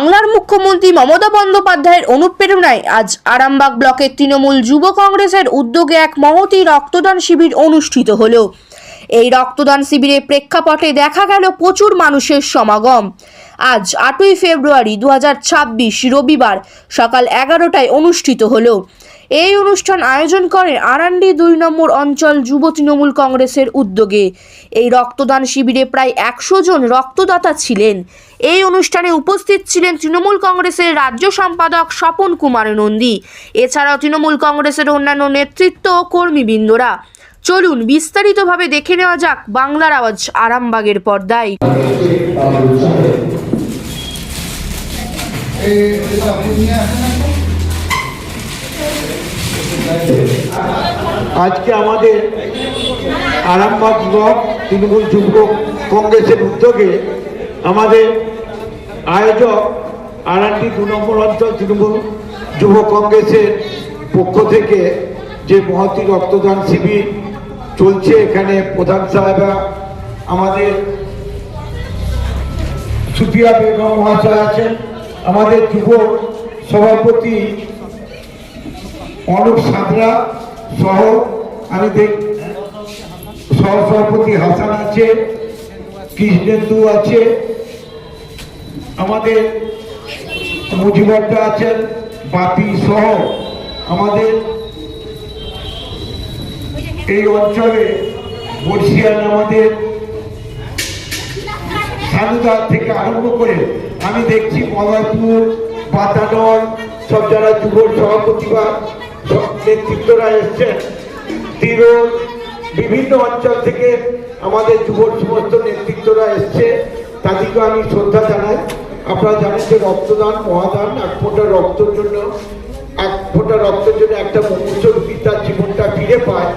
বাংলার মুখ্যমন্ত্রী মমতা বন্দ্যোপাধ্যায়ের অনুপ্রেরণায় আজ আরামবাগ ব্লকের তৃণমূল যুব কংগ্রেসের উদ্যোগে এক মহতি রক্তদান শিবির অনুষ্ঠিত হলো। এই রক্তদান শিবিরের প্রেক্ষাপটে দেখা গেল প্রচুর মানুষের সমাগম। আজ আটই ফেব্রুয়ারি দু হাজার ছাব্বিশ রবিবার সকাল এগারোটায় অনুষ্ঠিত হলো। এই অনুষ্ঠান আয়োজন করে আরান্ডি দুই নম্বর অঞ্চল যুব তৃণমূল কংগ্রেসের উদ্যোগে। এই রক্তদান শিবিরে প্রায় একশো জন রক্তদাতা ছিলেন। এই অনুষ্ঠানে উপস্থিত ছিলেন তৃণমূল কংগ্রেসের রাজ্য সম্পাদক স্বপন কুমার নন্দী। এছাড়াও তৃণমূল কংগ্রেসের অন্যান্য নেতৃত্ব ও কর্মীবৃন্দরা। চলুন বিস্তারিতভাবে দেখে নেওয়া যাক বাংলার আওয়াজ আরামবাগের পর্দায়। আজকে আমাদের আরামবাগ ব্লক তৃণমূল যুব কংগ্রেসের উদ্যোগে আমাদের আয়োজক আরান্ডি দু নম্বর অঞ্চল তৃণমূল যুব কংগ্রেসের পক্ষ থেকে যে মহতি রক্তদান শিবির চলছে এখানে প্রধান সাহেবরা, আমাদের সুফিয়া বেগম মহাশয় আছেন, আমাদের যুব সভাপতি অনুপ সাঁতরা সহ, আমি দেখ সহসভাপতি হাসান আছে, কৃষ্ণেন্দু আছে, আমাদের মুজিবরটা আছেন, বাপি সহ, আমাদের এই অঞ্চলে বর্ষিয়ান আমাদের সানুদার থেকে আরম্ভ করে আমি দেখছি মলয়পুর, বাতানল, সব যারা যুব সভাপতি বা সব নেতৃত্বরা এসছেন, তিরোল, বিভিন্ন অঞ্চল থেকে আমাদের যুব সমস্ত নেতৃত্বরা এসছে। তাদেরকে আমি শ্রদ্ধা জানাই। আপনারা জানেন যে রক্তদান, মহাদান, এক ফোঁটা রক্তের জন্য, এক ফোঁটা রক্তের জন্য একটা মুমূর্ষরূপী তার জীবনটা ফিরে পায়।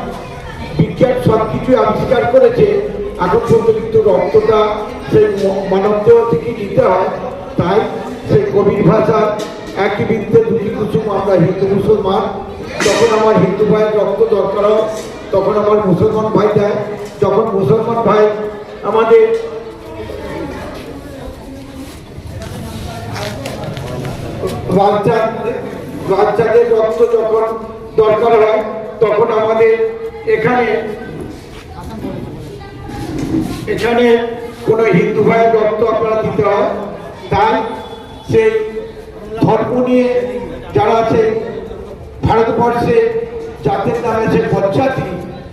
বিজ্ঞান সব কিছু আবিষ্কার করেছে। এখন পর্যন্ত রক্তটা সেই মানব দেহ থেকে নিতে হয়। তাই সেই কবির ভাষা, একই বৃত্তে দুটি কুসুম, আমরা হিন্দু মুসলমান। যখন আমার হিন্দু ভাইয়ের রক্ত দরকার হয়, তখন আমার মুসলমান ভাই দেয়। যখন মুসলমান ভাই আমাদের রাজ্জাকের রক্ত যখন দরকার হয়, তখন আমাদের এখানে এখানে কোনো হিন্দু ভাইয়ের রক্ত আপনারা দিতে হয়। তাই সেই ধর্ম নিয়ে যারা আছে, ভারতবর্ষে জাতির নামে যে পঞ্চায়েত,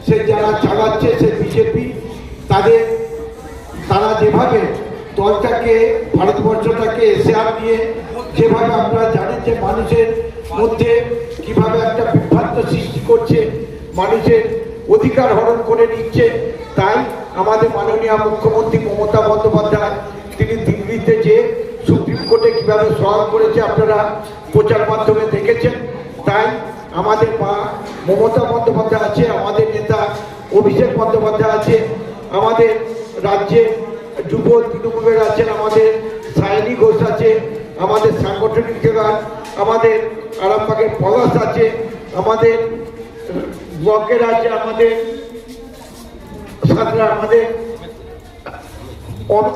সে যারা চালাচ্ছে, সে বিজেপি, তাদের, তারা যেভাবে দলটাকে, ভারতবর্ষটাকে এশিয়ার নিয়ে যেভাবে আপনারা জানেন যে মানুষের মধ্যে কীভাবে একটা বিভ্রান্ত সৃষ্টি করছে, মানুষের অধিকার হরণ করে নিচ্ছে। তাই আমাদের মাননীয় মুখ্যমন্ত্রী মমতা বন্দ্যোপাধ্যায়, তিনি দিল্লিতে যে সুপ্রিম কোর্টে কীভাবে সহায় করেছে আপনারা প্রচার মাধ্যমে দেখেছেন। তাই আমাদের মা মমতা বন্দ্যোপাধ্যায় আছে, আমাদের নেতা অভিষেক বন্দ্যোপাধ্যায় আছে, আমাদের রাজ্যে যুব তৃণমূলের আছেন, আমাদের সায়নী ঘোষ আছে, আমাদের সাংগঠনিক জেলার, আমাদের আরামবাগের পলাশ আছে, আমাদের ব্লকের আছে আমাদের, সাঁতরা আমাদের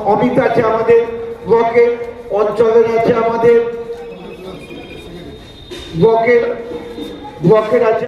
অমিত আছে আমাদের ব্লকের অঞ্চলের আছে আমাদের ব্লকের ব্লকের আছে